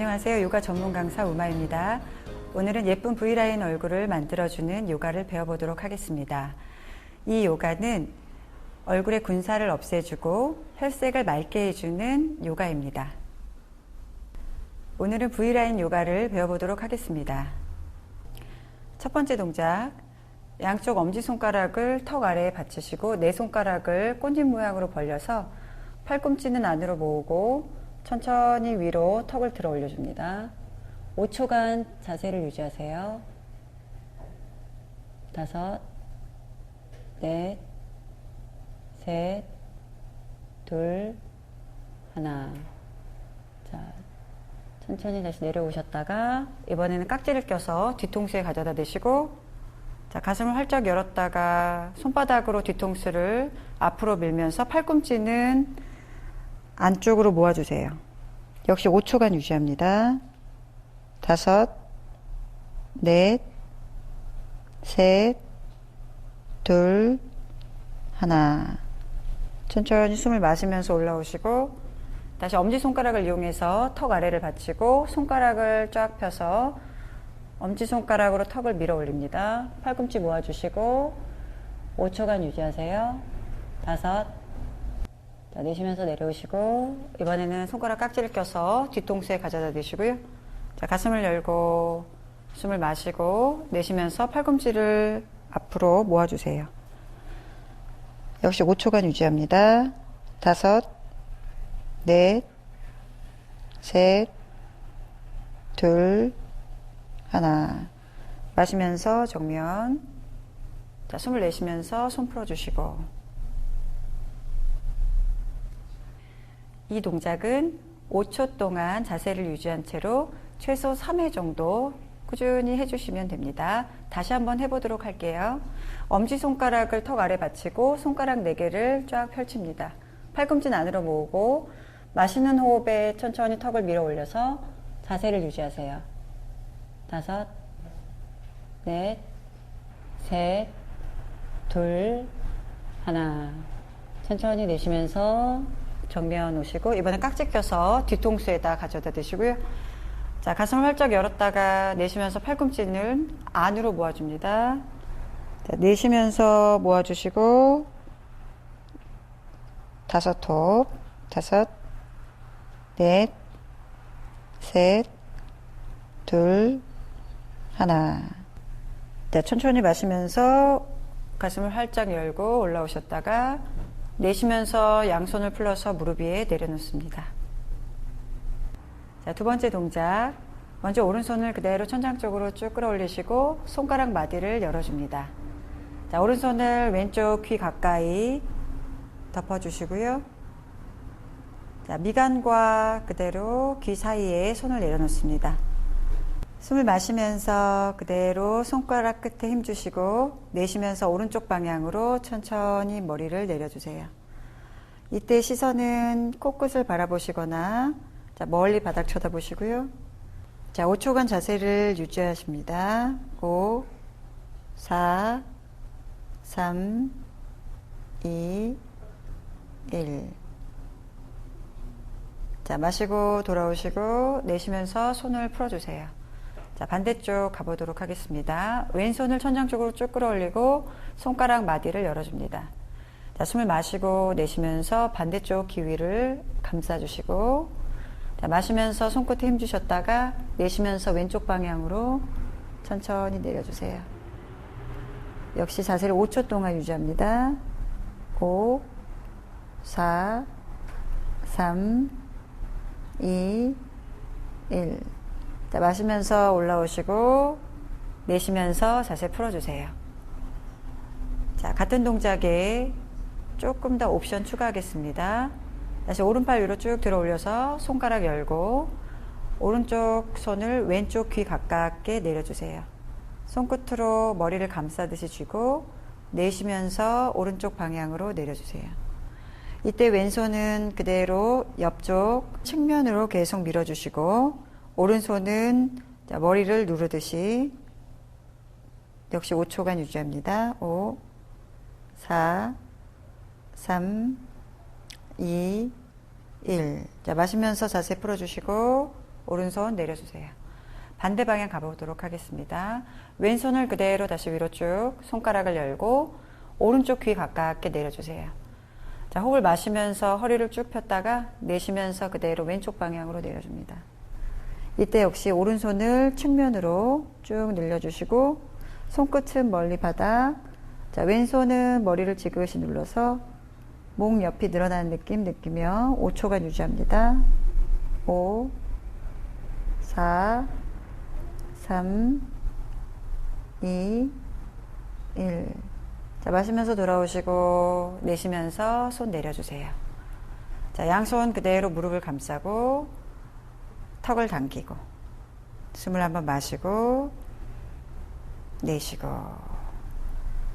안녕하세요. 요가 전문 강사 우마입니다. 오늘은 예쁜 V라인 얼굴을 만들어주는 요가를 배워보도록 하겠습니다. 이 요가는 얼굴의 군살을 없애주고 혈색을 맑게 해주는 요가입니다. 오늘은 V라인 요가를 배워보도록 하겠습니다. 첫 번째 동작. 양쪽 엄지손가락을 턱 아래에 받치시고 네 손가락을 꽃잎 모양으로 벌려서 팔꿈치는 안으로 모으고 천천히 위로 턱을 들어 올려줍니다. 5초간 자세를 유지하세요. 다섯, 넷, 셋, 둘, 하나. 자, 천천히 다시 내려오셨다가 이번에는 깍지를 껴서 뒤통수에 가져다 대시고 자, 가슴을 활짝 열었다가 손바닥으로 뒤통수를 앞으로 밀면서 팔꿈치는 안쪽으로 모아주세요. 역시 5초간 유지합니다. 다섯, 넷, 셋, 둘, 하나. 천천히 숨을 마시면서 올라오시고 다시 엄지손가락을 이용해서 턱 아래를 받치고 손가락을 쫙 펴서 엄지손가락으로 턱을 밀어 올립니다. 팔꿈치 모아주시고 5초간 유지하세요. 다섯, 자, 내쉬면서 내려오시고 이번에는 손가락 깍지를 껴서 뒤통수에 가져다 대시고요. 자, 가슴을 열고 숨을 마시고 내쉬면서 팔꿈치를 앞으로 모아주세요. 역시 5초간 유지합니다. 다섯, 넷, 셋, 둘, 하나. 마시면서 정면. 자, 숨을 내쉬면서 손 풀어주시고. 이 동작은 5초 동안 자세를 유지한 채로 최소 3회 정도 꾸준히 해주시면 됩니다. 다시 한번 해보도록 할게요. 엄지손가락을 턱 아래 받치고 손가락 4개를 쫙 펼칩니다. 팔꿈치는 안으로 모으고 마시는 호흡에 천천히 턱을 밀어 올려서 자세를 유지하세요. 다섯, 넷, 셋, 둘, 하나. 천천히 내쉬면서 정면 오시고 이번에 깍지 껴서 뒤통수에다 가져다 대시고요. 자, 가슴을 활짝 열었다가 내쉬면서 팔꿈치는 안으로 모아줍니다. 자, 내쉬면서 모아주시고 다섯 톱, 다섯, 넷, 셋, 둘, 하나. 자, 천천히 마시면서 가슴을 활짝 열고 올라오셨다가 내쉬면서 양손을 풀어서 무릎 위에 내려놓습니다. 자, 두 번째 동작. 먼저 오른손을 그대로 천장 쪽으로 쭉 끌어올리시고 손가락 마디를 열어줍니다. 자, 오른손을 왼쪽 귀 가까이 덮어주시고요. 자, 미간과 그대로 귀 사이에 손을 내려놓습니다. 숨을 마시면서 그대로 손가락 끝에 힘 주시고 내쉬면서 오른쪽 방향으로 천천히 머리를 내려주세요. 이때 시선은 코끝을 바라보시거나 자, 멀리 바닥 쳐다보시고요. 자, 5초간 자세를 유지하십니다. 5, 4, 3, 2, 1. 자, 마시고 돌아오시고 내쉬면서 손을 풀어주세요. 자, 반대쪽 가보도록 하겠습니다. 왼손을 천장 쪽으로 쭉 끌어올리고 손가락 마디를 열어줍니다. 자, 숨을 마시고 내쉬면서 반대쪽 기위를 감싸주시고 자, 마시면서 손끝에 힘주셨다가 내쉬면서 왼쪽 방향으로 천천히 내려주세요. 역시 자세를 5초 동안 유지합니다. 5, 4, 3, 2, 1. 자, 마시면서 올라오시고, 내쉬면서 자세 풀어주세요. 자, 같은 동작에 조금 더 옵션 추가하겠습니다. 다시 오른팔 위로 쭉 들어 올려서 손가락 열고, 오른쪽 손을 왼쪽 귀 가깝게 내려주세요. 손끝으로 머리를 감싸듯이 쥐고, 내쉬면서 오른쪽 방향으로 내려주세요. 이때 왼손은 그대로 옆쪽 측면으로 계속 밀어주시고 오른손은 머리를 누르듯이 역시 5초간 유지합니다. 5, 4, 3, 2, 1. 자, 마시면서 자세 풀어주시고 오른손 내려주세요. 반대 방향 가보도록 하겠습니다. 왼손을 그대로 다시 위로 쭉 손가락을 열고 오른쪽 귀 가깝게 내려주세요. 자, 호흡을 마시면서 허리를 쭉 폈다가 내쉬면서 그대로 왼쪽 방향으로 내려줍니다. 이때 역시 오른손을 측면으로 쭉 늘려주시고 손끝은 멀리 바닥 자, 왼손은 머리를 지그시 눌러서 목 옆이 늘어나는 느낌 느끼며 5초간 유지합니다. 5 4 3 2 1 자, 마시면서 돌아오시고 내쉬면서 손 내려주세요. 자, 양손 그대로 무릎을 감싸고 턱을 당기고 숨을 한번 마시고 내쉬고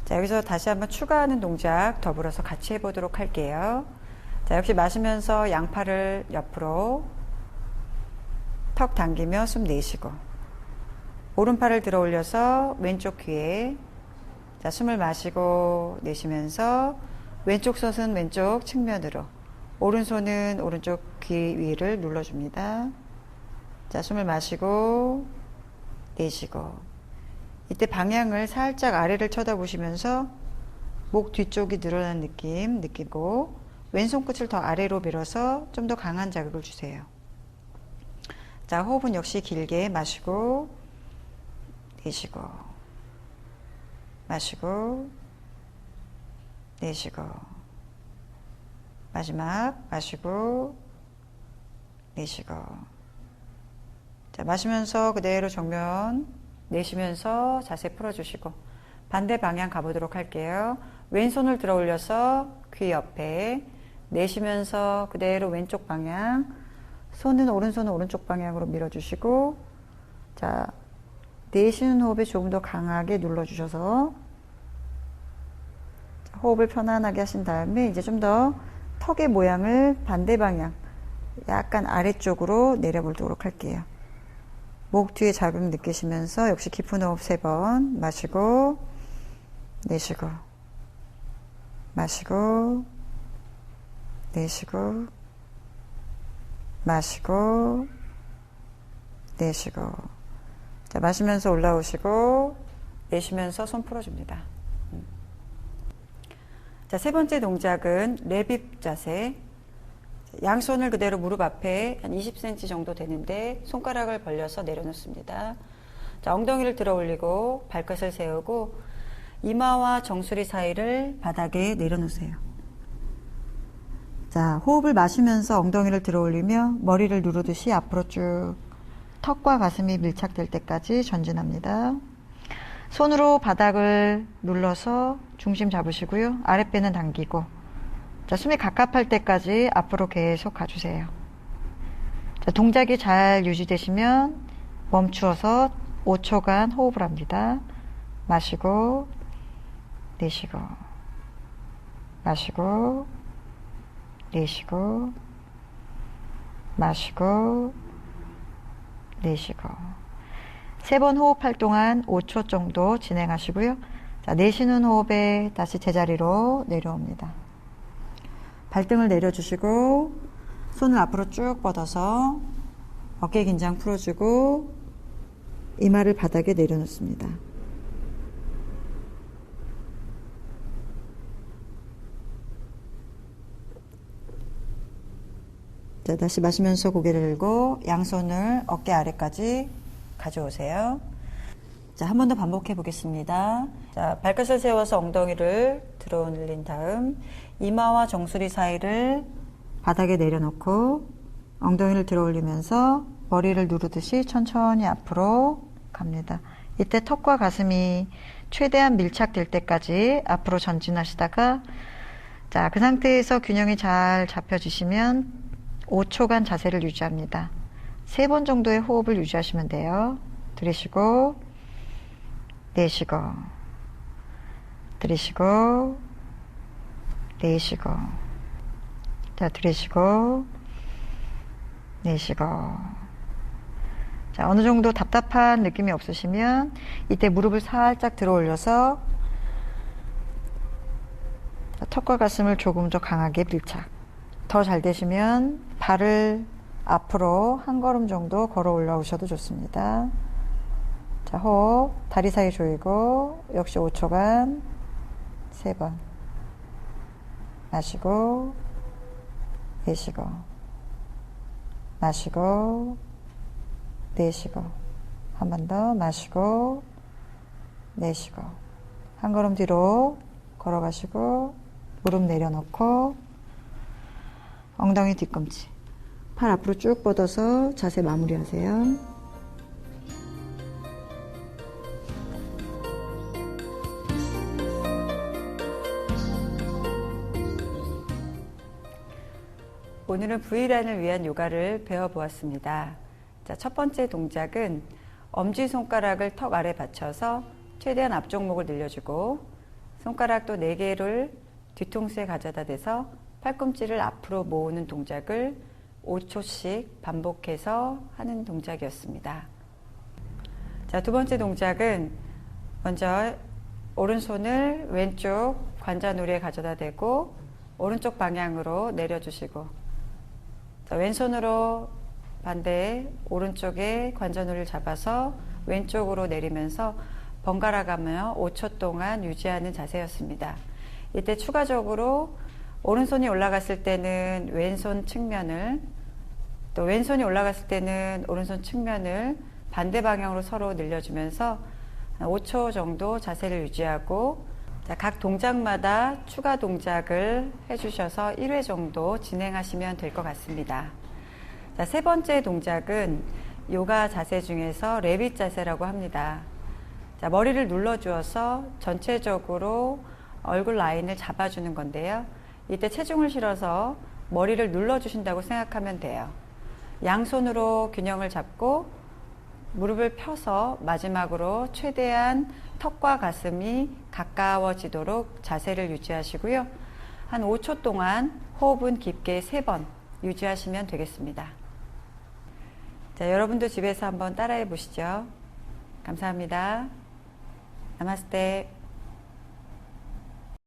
자, 여기서 다시 한번 추가하는 동작 더불어서 같이 해보도록 할게요. 자, 역시 마시면서 양팔을 옆으로 턱 당기며 숨 내쉬고 오른팔을 들어 올려서 왼쪽 귀에 자, 숨을 마시고 내쉬면서 왼쪽 손은 왼쪽 측면으로 오른손은 오른쪽 귀 위를 눌러줍니다. 자, 숨을 마시고 내쉬고 이때 방향을 살짝 아래를 쳐다보시면서 목 뒤쪽이 늘어난 느낌 느끼고 왼손 끝을 더 아래로 밀어서 좀 더 강한 자극을 주세요. 자, 호흡은 역시 길게 마시고 내쉬고 마시고 내쉬고 마지막 마시고 내쉬고 자, 마시면서 그대로 정면 내쉬면서 자세 풀어주시고 반대 방향 가보도록 할게요. 왼손을 들어 올려서 귀 옆에 내쉬면서 그대로 왼쪽 방향 손은 오른손은 오른쪽 방향으로 밀어주시고 자 내쉬는 호흡에 조금 더 강하게 눌러주셔서 호흡을 편안하게 하신 다음에 이제 좀 더 턱의 모양을 반대 방향 약간 아래쪽으로 내려보도록 할게요. 목 뒤에 자극 느끼시면서 역시 깊은 호흡 세 번 마시고 내쉬고 마시고 내쉬고 마시고 내쉬고 자 마시면서 올라오시고 내쉬면서 손 풀어줍니다. 음. 자세 번째 동작은 레빕 자세 양손을 그대로 무릎 앞에 한 20cm 정도 되는데 손가락을 벌려서 내려놓습니다. 자, 엉덩이를 들어 올리고 발끝을 세우고 이마와 정수리 사이를 바닥에 내려놓으세요. 자, 호흡을 마시면서 엉덩이를 들어 올리며 머리를 누르듯이 앞으로 쭉 턱과 가슴이 밀착될 때까지 전진합니다. 손으로 바닥을 눌러서 중심 잡으시고요. 아랫배는 당기고 자, 숨이 갑갑할 때까지 앞으로 계속 가주세요. 자, 동작이 잘 유지되시면 멈추어서 5초간 호흡을 합니다. 마시고, 내쉬고, 마시고, 내쉬고, 마시고, 내쉬고. 세 번 호흡할 동안 5초 정도 진행하시고요. 자, 내쉬는 호흡에 다시 제자리로 내려옵니다. 발등을 내려주시고 손을 앞으로 쭉 뻗어서 어깨 긴장 풀어주고 이마를 바닥에 내려놓습니다. 자, 다시 마시면서 고개를 들고 양손을 어깨 아래까지 가져오세요. 자, 한 번 더 반복해 보겠습니다. 자, 발끝을 세워서 엉덩이를 들어 올린 다음 이마와 정수리 사이를 바닥에 내려놓고 엉덩이를 들어 올리면서 머리를 누르듯이 천천히 앞으로 갑니다. 이때 턱과 가슴이 최대한 밀착될 때까지 앞으로 전진하시다가 자, 그 상태에서 균형이 잘 잡혀지시면 5초간 자세를 유지합니다. 세번 정도의 호흡을 유지하시면 돼요. 들이쉬고, 내쉬고, 들이쉬고, 내쉬고 자 들이쉬고 내쉬고 자 어느 정도 답답한 느낌이 없으시면 이때 무릎을 살짝 들어 올려서 턱과 가슴을 조금 더 강하게 밀착 더 잘 되시면 발을 앞으로 한 걸음 정도 걸어 올라오셔도 좋습니다. 자, 호흡, 다리 사이 조이고, 역시 5초간, 세 번. 마시고, 내쉬고, 마시고, 내쉬고, 한 번 더 마시고, 내쉬고, 한 걸음 뒤로 걸어가시고, 무릎 내려놓고, 엉덩이 뒤꿈치. 팔 앞으로 쭉 뻗어서 자세 마무리하세요. 오늘은 V라인을 위한 요가를 배워보았습니다. 자, 첫 번째 동작은 엄지손가락을 턱 아래 받쳐서 최대한 앞쪽목을 늘려주고 손가락도 4개를 뒤통수에 가져다 대서 팔꿈치를 앞으로 모으는 동작을 5초씩 반복해서 하는 동작이었습니다. 자, 두 번째 동작은 먼저 오른손을 왼쪽 관자놀이에 가져다 대고 오른쪽 방향으로 내려주시고 자, 왼손으로 반대 오른쪽에 관자놀이를 잡아서 왼쪽으로 내리면서 번갈아 가며 5초 동안 유지하는 자세였습니다. 이때 추가적으로 오른손이 올라갔을 때는 왼손 측면을 또 왼손이 올라갔을 때는 오른손 측면을 반대 방향으로 서로 늘려주면서 한 5초 정도 자세를 유지하고 자, 각 동작마다 추가 동작을 해주셔서 1회 정도 진행하시면 될 것 같습니다. 자, 세 번째 동작은 요가 자세 중에서 레빗 자세라고 합니다. 자, 머리를 눌러주어서 전체적으로 얼굴 라인을 잡아주는 건데요. 이때 체중을 실어서 머리를 눌러주신다고 생각하면 돼요. 양손으로 균형을 잡고 무릎을 펴서 마지막으로 최대한 턱과 가슴이 가까워지도록 자세를 유지하시고요. 한 5초 동안 호흡은 깊게 3번 유지하시면 되겠습니다. 자, 여러분도 집에서 한번 따라해 보시죠. 감사합니다. 나마스테.